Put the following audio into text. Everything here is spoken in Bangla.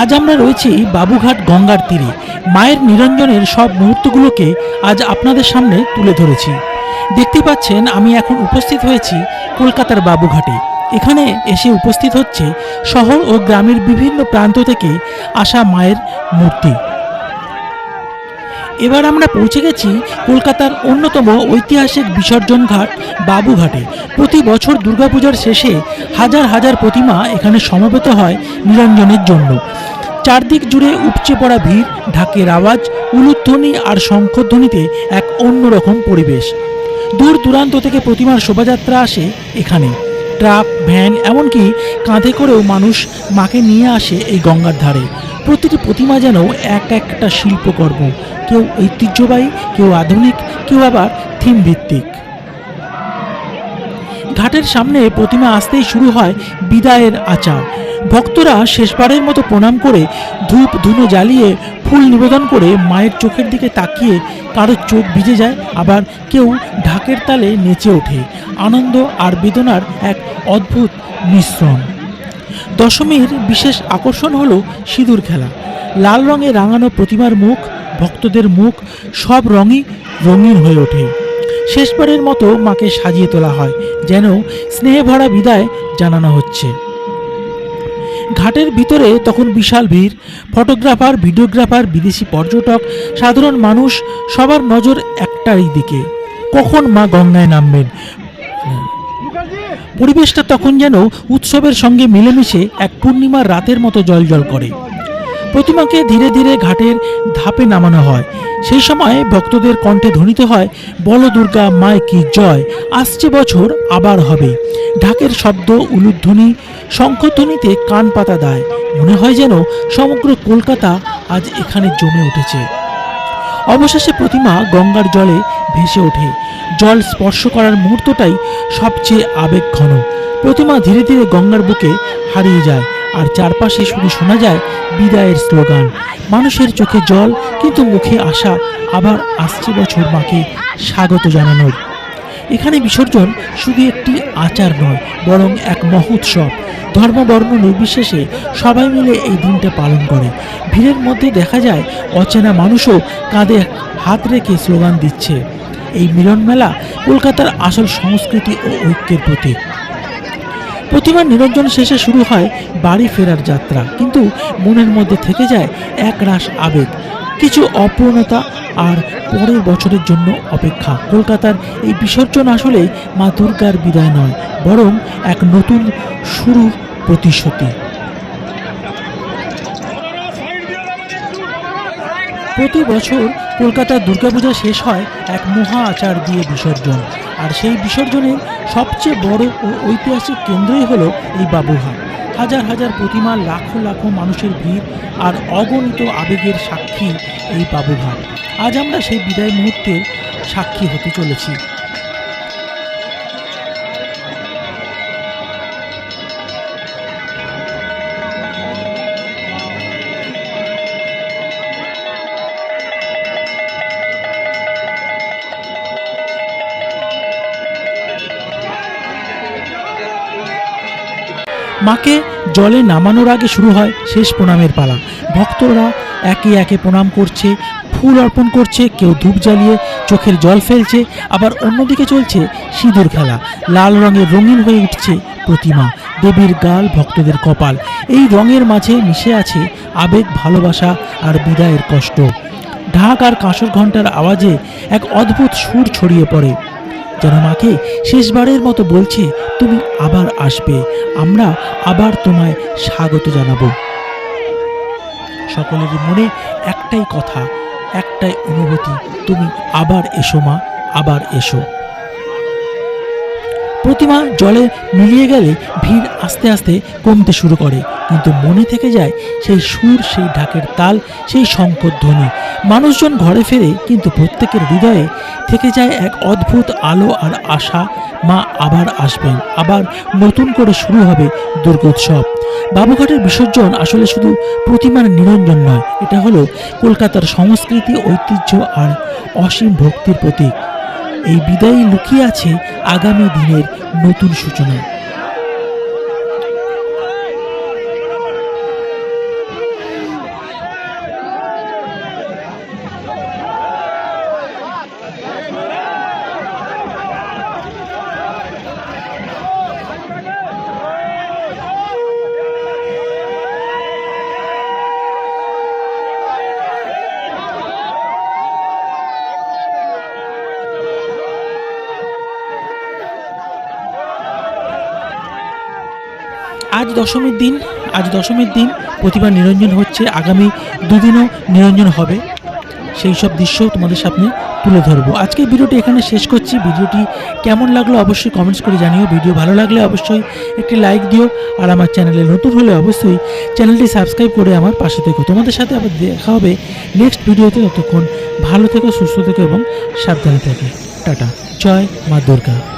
আজ আমরা রয়েছি বাবুঘাট গঙ্গার তীরে। মায়ের নিরঞ্জনের সব মুহূর্তগুলোকে আজ আপনাদের সামনে তুলে ধরেছি। দেখতে পাচ্ছেন, আমি এখন উপস্থিত হয়েছি কলকাতার বাবুঘাটে। এখানে এসে উপস্থিত হচ্ছে শহর ও গ্রামের বিভিন্ন প্রান্ত থেকে আসা মায়ের মূর্তি। এবার আমরা পৌঁছে গেছি কলকাতার অন্যতম ঐতিহাসিক বিসর্জন ঘাট বাবুঘাটে প্রতি বছর দুর্গাপূজার শেষে হাজার হাজার প্রতিমা এখানে সমবেত হয় নিরঞ্জনের জন্য। চারদিক জুড়ে উপচে পড়া ভিড়, ঢাকের আওয়াজ, উলুধ্বনি আর শঙ্খধ্বনিতে এক অন্যরকম পরিবেশ। দূর দূরান্ত থেকে প্রতিমার শোভাযাত্রা আসে এখানে। ট্রাক, ভ্যান এমনকি কাঁধে করেও মানুষ মাকে নিয়ে আসে এই গঙ্গার ধারে। প্রতিটি প্রতিমা যেন এক একটা শিল্পকর্ম। কেউ ঐতিহ্যবাহী, কেউ আধুনিক, কেউ আবার থিম ভিত্তিক ঘাটের সামনে প্রতিমা আসতেই শুরু হয় বিদায়ের আচার। ভক্তরা শেষবারের মতো প্রণাম করে ধূপ ধুনো জ্বালিয়ে ফুল নিবেদন করে মায়ের চোখের দিকে তাকিয়ে কারও চোখ ভিজে যায়, আবার কেউ ঢাকের তালে নেচে ওঠে। আনন্দ আর বেদনার এক অদ্ভুত মিশ্রণ। দশমীর বিশেষ আকর্ষণ হলো সিঁদুর খেলা। লাল রঙে রাঙানো প্রতিমার মুখ ভক্তদের মুখ সব রঙই রঙিন হয়ে ওঠে। শেষবারের মতো মাকে সাজিয়ে তোলা হয়, যেন স্নেহে ভরা বিদায় জানানো হচ্ছে। ঘাটের ভিতরে তখন বিশাল ভিড়। ফটোগ্রাফার, ভিডিওগ্রাফার, বিদেশি পর্যটক, সাধারণ মানুষ, সবার নজর একটাই দিকে। কখন মা গঙ্গায় নামবেন? পরিবেশটা তখন যেন উৎসবের সঙ্গে মিলেমিশে এক পূর্ণিমার রাতের মতো জলজল করে। প্রতিমাকে ধীরে ধীরে ঘাটের ধাপে নামানো হয়। সেই সময় ভক্তদের কণ্ঠে ধ্বনিত হয় বল দুর্গা মায় কি জয়, আসছে বছর, আবার হবে। ঢাকের শব্দ উলুধ্বনি শঙ্খধ্বনিতে কান পাতা দেয়। মনে হয় যেন সমগ্র কলকাতা আজ এখানে জমে উঠেছে। অবশেষে প্রতিমা গঙ্গার জলে ভেসে ওঠে। জল স্পর্শ করার মুহূর্তটাই সবচেয়ে আবেগ ঘন প্রতিমা ধীরে ধীরে গঙ্গার বুকে হারিয়ে যায়। আর চারপাশে শুধু শোনা যায় বিদায়ের স্লোগান। মানুষের চোখে জল, কিন্তু মুখে আশা। আবার আসছে বছর মাকে স্বাগত জানানোর। এখানে বিসর্জন শুধু একটি আচার নয়, বরং এক মহোৎসব। ধর্মবর্ণ নির্বিশেষে সবাই মিলে এই দিনটা পালন করে। ভিড়ের মধ্যে দেখা যায় অচেনা মানুষও কাঁধে হাত রেখে স্লোগান দিচ্ছে। এই মিলন মেলা কলকাতার আসল সংস্কৃতি ও ঐক্যের প্রতীক। প্রতিমা নিরঞ্জন শেষে শুরু হয় বাড়ি ফেরার যাত্রা। কিন্তু মনের মধ্যে থেকে যায় এক রাস আবেগ, কিছু অপূর্ণতা আর পরের বছরের জন্য অপেক্ষা। কলকাতার এই বিসর্জন আসলে মা দুর্গার বিদায় নয়, বরং এক নতুন শুরুর প্রতিশ্রুতি। প্রতি বছর কলকাতার দুর্গাপূজা শেষ হয় এক মহা আচার দিয়ে বিসর্জন। আর সেই বিসর্জনের সবচেয়ে বড় ও ঐতিহাসিক কেন্দ্রই হল এই বাবুঘাট হাজার হাজার প্রতিমা, লাখো লাখো মানুষের ভিড় আর অগণিত আবেগের সাক্ষী এই বাবুঘাট আজ আমরা সেই বিদায় মুহূর্তের সাক্ষী হতে চলেছি। মাকে জলে নামানোর আগে শুরু হয় শেষ প্রণামের পালা। ভক্তরা একে একে প্রণাম করছে, ফুল অর্পণ করছে, কেউ ধূপ জ্বালিয়ে চোখের জল ফেলছে, আবার অন্যদিকে চলছে সিঁদুর খেলা। লাল রঙের রঙিন হয়ে উঠছে প্রতিমা, দেবীর গাল ভক্তদের কপাল। এই রঙের মাঝে মিশে আছে আবেগ, ভালোবাসা আর বিদায়ের কষ্ট। ঢাক আর কাঁসর ঘণ্টার আওয়াজে এক অদ্ভুত সুর ছড়িয়ে পড়ে। যেন মাকে শেষবারের মতো বলছে, তুমি আবার আসবে। আমরা আবার তোমায় স্বাগত জানাব। সকলেরই মনে একটাই কথা, একটাই অনুভূতি, তুমি আবার এসো মা, আবার এসো। প্রতিমা জলে মিলিয়ে গেলে ভিড় আস্তে আস্তে কমতে শুরু করে। কিন্তু মনে থেকে যায়, সেই সুর, সেই ঢাকের তাল, সেই শঙ্করধ্বনি মানুষজন ঘরে ফেরে, কিন্তু প্রত্যেকের হৃদয়ে থেকে যায় এক অদ্ভুত আলো আর আশা। মা আবার আসবেন। আবার নতুন করে শুরু হবে দুর্গোৎসব। বাবুঘাটের বিসর্জন আসলে শুধু প্রতিমার নিরঞ্জন নয়, এটা হলো কলকাতার সংস্কৃতি, ঐতিহ্য আর অসীম ভক্তির প্রতীক। এই বিদায় লুকিয়ে আছে আগামী দিনের নতুন সূচনা। আজ দশমীর দিন, আজ দশমীর দিন প্রতিবার নিরঞ্জন হচ্ছে, আগামী দুদিনও নিরঞ্জন হবে। সেই সব দৃশ্য তোমাদের সামনে তুলে ধরবো। আজকে ভিডিওটি এখানে শেষ করছি। ভিডিওটি কেমন লাগল অবশ্যই কমেন্টস করে জানিও। ভিডিও ভালো লাগলে অবশ্যই একটি লাইক দিও। আর আমার চ্যানেলে নতুন হলে অবশ্যই চ্যানেলটি সাবস্ক্রাইব করে আমার পাশে থেকো। তোমাদের সাথে আবার দেখা হবে নেক্সট ভিডিওতে। ততক্ষণ ভালো থেকো, সুস্থ থেকো এবং সাবধানে থেকো। টাটা। জয় মা দুর্গা।